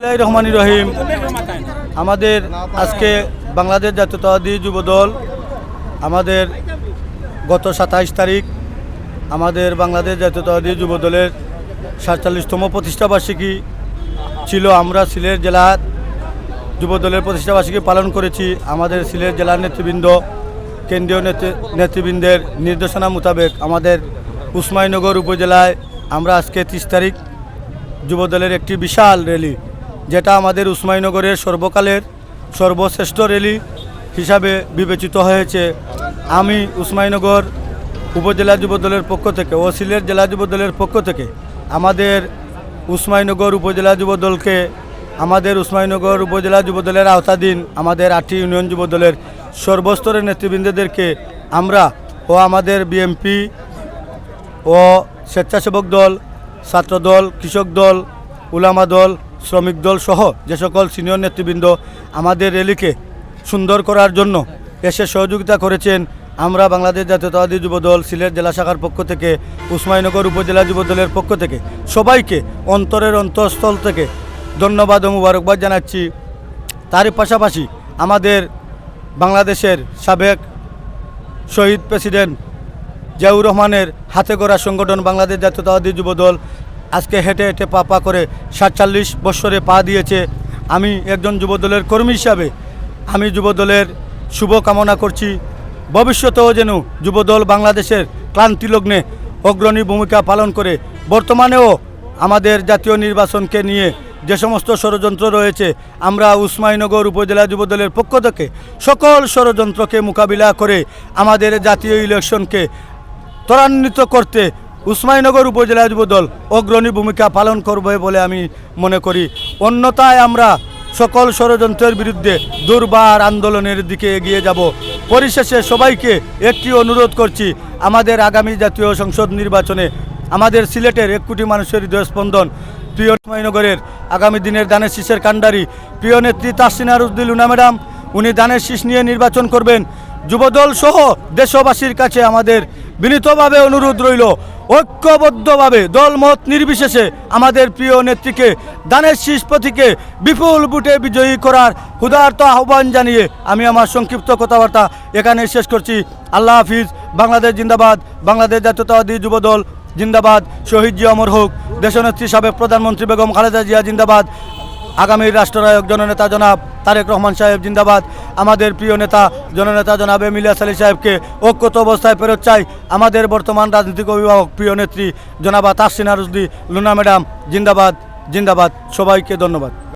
রহমানির রহিম। আমাদের আজকে বাংলাদেশ জাতীয়তাবাদী যুব দল আমাদের গত সাতাইশ তারিখ আমাদের বাংলাদেশ জাতীয়তাবাদী যুব দলের সাতচল্লিশতম প্রতিষ্ঠাবার্ষিকী ছিল। আমরা সিলেট জেলার যুব দলের প্রতিষ্ঠাবার্ষিকী পালন করেছি। আমাদের সিলেট জেলার নেতৃবৃন্দ, কেন্দ্রীয় নেতৃ- নেতৃবৃন্দের নির্দেশনা মোতাবেক আমাদের উসমাইনগর উপজেলায় আমরা আজকে তিরিশ তারিখ যুবদলের একটি বিশাল র্যালি যেটা আমাদের উসমাইনগরের সর্বকালের সর্বশ্রেষ্ঠ র্যালি হিসাবে বিবেচিত হয়েছে। আমি উসমাইনগর উপজেলা যুবদলের পক্ষ থেকে ও সিলেট জেলা যুবদলের পক্ষ থেকে আমাদের উসমাইনগর উপজেলা যুবদলকে আমাদের উসমাইনগর উপজেলা যুবদলের আওতাধীন আমাদের আটটি ইউনিয়ন যুবদলের সর্বস্তরের নেতৃবৃন্দদেরকে আমরা ও আমাদের বিএমপি ও স্বেচ্ছাসেবক দল ছাত্র দল কৃষক দল, উলামা দল শ্রমিক দল সহ যে সকল সিনিয়র নেতৃবৃন্দ আমাদের র্যালিকে সুন্দর করার জন্য এসে সহযোগিতা করেছেন আমরা বাংলাদেশ জাতীয়তাবাদী যুবদল সিলেট জেলা শাখার পক্ষ থেকে, উসমাইনগর উপজেলা যুবদলের পক্ষ থেকে। সবাইকে অন্তরের অন্তঃস্থল থেকে ধন্যবাদ ও মুবারকবাদ জানাচ্ছি। তারই পাশাপাশি আমাদের বাংলাদেশের সাবেক শহীদ প্রেসিডেন্ট জিয়াউর রহমানের হাতে গড়া সংগঠন বাংলাদেশ জাতীয়তাবাদী যুব দল আজকে হেঁটে হেঁটে পা পা করে সাতচল্লিশ বৎসরে পা দিয়েছে। আমি একজন যুবদলের কর্মী হিসাবে আমি যুব দলের শুভ কামনা করছি। ভবিষ্যতেও যেন যুবদল বাংলাদেশের ক্লান্তি লগ্নে অগ্রণী ভূমিকা পালন করে। বর্তমানেও আমাদের জাতীয় নির্বাচনকে নিয়ে যে সমস্ত ষড়যন্ত্র রয়েছে, আমরা উসমাইনগর উপজেলা যুবদলের পক্ষ থেকে সকল ষড়যন্ত্রকে মোকাবিলা করে আমাদের জাতীয় ইলেকশনকে ত্বরান্বিত করতে উসমাইনগর উপজেলা যুবদল অগ্রণী ভূমিকা পালন করবে বলে আমি মনে করি। অন্যথায় আমরা সকল ষড়যন্ত্রের বিরুদ্ধে দুর্বার আন্দোলনের দিকে এগিয়ে যাব। পরিশেষে সবাইকে একটি অনুরোধ করছি, আমাদের আগামী জাতীয় সংসদ নির্বাচনে আমাদের সিলেটের এক কোটি মানুষের হৃদয় স্পন্দন প্রিয় উসমাইনগরের আগামী দিনের দানের শীষের কাণ্ডারি, প্রিয় নেত্রী তাসিনা রুদ্দিল উনা ম্যাডাম, উনি দানের শীষ নিয়ে নির্বাচন করবেন। যুবদল সহ দেশবাসীর কাছে আমাদের বিনীতভাবে অনুরোধ রইল, ঐক্যবদ্ধভাবে দলমত নির্বিশেষে আমাদের প্রিয় নেত্রীকে, দানের শীষ প্রতীকে বিপুল বুটে বিজয়ী করার ক্ষুধার্ত আহ্বান জানিয়ে আমি আমার সংক্ষিপ্ত কথাবার্তা এখানে শেষ করছি। আল্লাহ হাফিজ, বাংলাদেশ জিন্দাবাদ, বাংলাদেশ জাতীয়তাবাদী যুবদল জিন্দাবাদ, শহীদ জি অমর হোক, দেশনেত্রী সাবেক প্রধানমন্ত্রী বেগম খালেদা জিয়া জিন্দাবাদ আগামীর রাষ্ট্রনায়ক জননেতা জনাব তারেক রহমান সাহেব জিন্দাবাদ। আমাদের প্রিয় নেতা জননেতা জনাব এমিলিয়া সালি সাহেবকে ঐক্যত অবস্থায় ফেরত চাই। আমাদের বর্তমান রাজনৈতিক অভিভাবক প্রিয় নেত্রী জনাবা তাসিনা রুজদি লুনা ম্যাডাম, জিন্দাবাদ জিন্দাবাদ। সবাইকে ধন্যবাদ।